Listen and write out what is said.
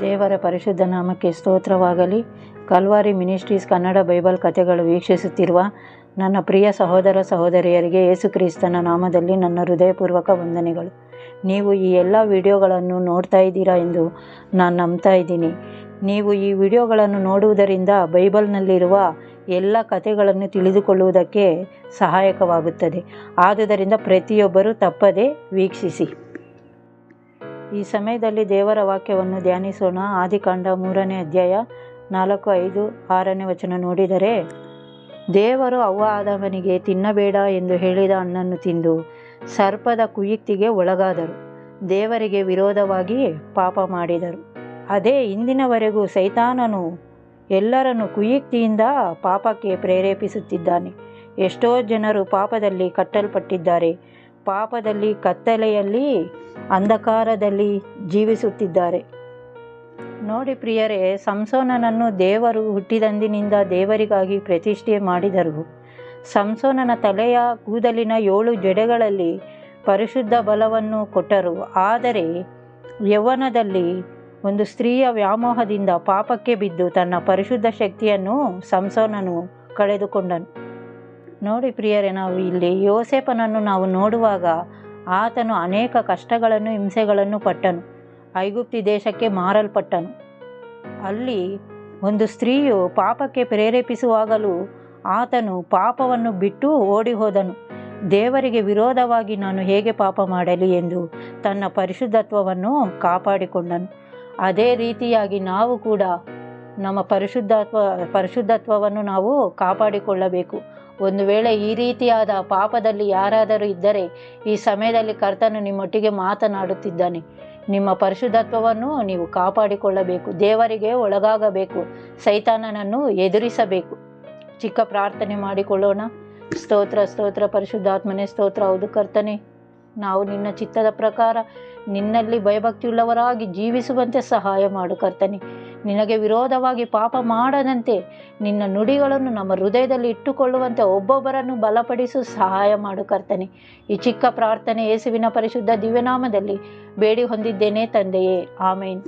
ದೇವರ ಪರಿಶುದ್ಧ ನಾಮಕ್ಕೆ ಸ್ತೋತ್ರವಾಗಲಿ. ಕಲ್ವಾರಿ ಮಿನಿಸ್ಟ್ರೀಸ್ ಕನ್ನಡ ಬೈಬಲ್ ಕಥೆಗಳು ವೀಕ್ಷಿಸುತ್ತಿರುವ ನನ್ನ ಪ್ರಿಯ ಸಹೋದರ ಸಹೋದರಿಯರಿಗೆ ಯೇಸುಕ್ರಿಸ್ತನ ನಾಮದಲ್ಲಿ ನನ್ನ ಹೃದಯಪೂರ್ವಕ ವಂದನೆಗಳು. ನೀವು ಈ ಎಲ್ಲ ವಿಡಿಯೋಗಳನ್ನು ನೋಡ್ತಾ ಇದ್ದೀರಾ ಎಂದು ನಾನು ನಂಬ್ತಾ ಇದ್ದೀನಿ. ನೀವು ಈ ವಿಡಿಯೋಗಳನ್ನು ನೋಡುವುದರಿಂದ ಬೈಬಲ್ನಲ್ಲಿರುವ ಎಲ್ಲ ಕಥೆಗಳನ್ನು ತಿಳಿದುಕೊಳ್ಳುವುದಕ್ಕೆ ಸಹಾಯಕವಾಗುತ್ತದೆ. ಆದುದರಿಂದ ಪ್ರತಿಯೊಬ್ಬರೂ ತಪ್ಪದೇ ವೀಕ್ಷಿಸಿ. ಈ ಸಮಯದಲ್ಲಿ ದೇವರ ವಾಕ್ಯವನ್ನು ಧ್ಯಾನಿಸೋಣ. ಆದಿಕಾಂಡ ಮೂರನೇ ಅಧ್ಯಾಯ ನಾಲ್ಕು, ಐದು, ಆರನೇ ವಚನ ನೋಡಿದರೆ, ದೇವರು ಅವ್ವ ಆದವನಿಗೆ ತಿನ್ನಬೇಡ ಎಂದು ಹೇಳಿದ ಹಣ್ಣನ್ನು ತಿಂದು ಸರ್ಪದ ಕುಯುಕ್ತಿಗೆ ಒಳಗಾದರು. ದೇವರಿಗೆ ವಿರೋಧವಾಗಿ ಪಾಪ ಮಾಡಿದರು. ಅದೇ ಇಂದಿನವರೆಗೂ ಸೈತಾನನು ಎಲ್ಲರನ್ನು ಕುಯುಕ್ತಿಯಿಂದ ಪಾಪಕ್ಕೆ ಪ್ರೇರೇಪಿಸುತ್ತಿದ್ದಾನೆ. ಎಷ್ಟೋ ಜನರು ಪಾಪದಲ್ಲಿ ಕಟ್ಟಲ್ಪಟ್ಟಿದ್ದಾರೆ. ಪಾಪದಲ್ಲಿ, ಕತ್ತಲೆಯಲ್ಲಿ, ಅಂಧಕಾರದಲ್ಲಿ ಜೀವಿಸುತ್ತಿದ್ದಾರೆ. ನೋಡಿ ಪ್ರಿಯರೇ, ಸಂಸೋನನನ್ನು ದೇವರು ಹುಟ್ಟಿದಂದಿನಿಂದ ದೇವರಿಗಾಗಿ ಪ್ರತಿಷ್ಠೆ ಮಾಡಿದರು. ಸಂಸೋನನ ತಲೆಯ ಕೂದಲಿನ ಏಳು ಜಡೆಗಳಲ್ಲಿ ಪರಿಶುದ್ಧ ಬಲವನ್ನು ಕೊಟ್ಟರು. ಆದರೆ ಯೌವನದಲ್ಲಿ ಒಂದು ಸ್ತ್ರೀಯ ವ್ಯಾಮೋಹದಿಂದ ಪಾಪಕ್ಕೆ ಬಿದ್ದು ತನ್ನ ಪರಿಶುದ್ಧ ಶಕ್ತಿಯನ್ನು ಸಂಸೋನನು ಕಳೆದುಕೊಂಡನು. ನೋಡಿ ಪ್ರಿಯರೇ, ನಾವು ಇಲ್ಲಿ ಯೋಸೇಪನನ್ನು ನಾವು ನೋಡುವಾಗ ಆತನು ಅನೇಕ ಕಷ್ಟಗಳನ್ನು, ಹಿಂಸೆಗಳನ್ನು ಪಟ್ಟನು. ಐಗುಪ್ತಿ ದೇಶಕ್ಕೆ ಮಾರಲ್ಪಟ್ಟನು. ಅಲ್ಲಿ ಒಂದು ಸ್ತ್ರೀಯು ಪಾಪಕ್ಕೆ ಪ್ರೇರೇಪಿಸುವಾಗಲೂ ಆತನು ಪಾಪವನ್ನು ಬಿಟ್ಟು ಓಡಿ ಹೋದನು ದೇವರಿಗೆ ವಿರೋಧವಾಗಿ ನಾನು ಹೇಗೆ ಪಾಪ ಮಾಡಲಿ ಎಂದು ತನ್ನ ಪರಿಶುದ್ಧತ್ವವನ್ನು ಕಾಪಾಡಿಕೊಂಡನು. ಅದೇ ರೀತಿಯಾಗಿ ನಾವು ಕೂಡ ನಮ್ಮ ಪರಿಶುದ್ಧತ್ವ, ಪರಿಶುದ್ಧತ್ವವನ್ನು ನಾವು ಕಾಪಾಡಿಕೊಳ್ಳಬೇಕು. ಒಂದು ವೇಳೆ ಈ ರೀತಿಯಾದ ಪಾಪದಲ್ಲಿ ಯಾರಾದರೂ ಇದ್ದರೆ, ಈ ಸಮಯದಲ್ಲಿ ಕರ್ತನು ನಿಮ್ಮೊಟ್ಟಿಗೆ ಮಾತನಾಡುತ್ತಿದ್ದಾನೆ. ನಿಮ್ಮ ಪರಿಶುದ್ಧತ್ವವನ್ನು ನೀವು ಕಾಪಾಡಿಕೊಳ್ಳಬೇಕು. ದೇವರಿಗೆ ಒಳಗಾಗಬೇಕು. ಸೈತಾನನನ್ನು ಎದುರಿಸಬೇಕು. ಚಿಕ್ಕ ಪ್ರಾರ್ಥನೆ ಮಾಡಿಕೊಳ್ಳೋಣ. ಸ್ತೋತ್ರ ಸ್ತೋತ್ರ, ಪರಿಶುದ್ಧಾತ್ಮನೇ, ಸ್ತೋತ್ರ. ಹೌದು ಕರ್ತನೆ. ನಾವು ನಿನ್ನ ಚಿತ್ತದ ಪ್ರಕಾರ ನಿನ್ನಲ್ಲಿ ಭಯಭಕ್ತಿಯುಳ್ಳವರಾಗಿ ಜೀವಿಸುವಂತೆ ಸಹಾಯ ಮಾಡು ಕರ್ತನೆ. ನಿನಗೆ ವಿರೋಧವಾಗಿ ಪಾಪ ಮಾಡದಂತೆ ನಿನ್ನ ನುಡಿಗಳನ್ನು ನಮ್ಮ ಹೃದಯದಲ್ಲಿ ಇಟ್ಟುಕೊಳ್ಳುವಂತೆ ಒಬ್ಬೊಬ್ಬರನ್ನು ಬಲಪಡಿಸು ಸಹಾಯ ಮಾಡು ಕರ್ತನೆ. ಈ ಚಿಕ್ಕ ಪ್ರಾರ್ಥನೆ ಯೇಸುವಿನ ಪರಿಶುದ್ಧ ದಿವ್ಯನಾಮದಲ್ಲಿ ಬೇಡಿ ಹೊಂದಿದ್ದೇನೆ ತಂದೆಯೇ. ಆಮೇನ್.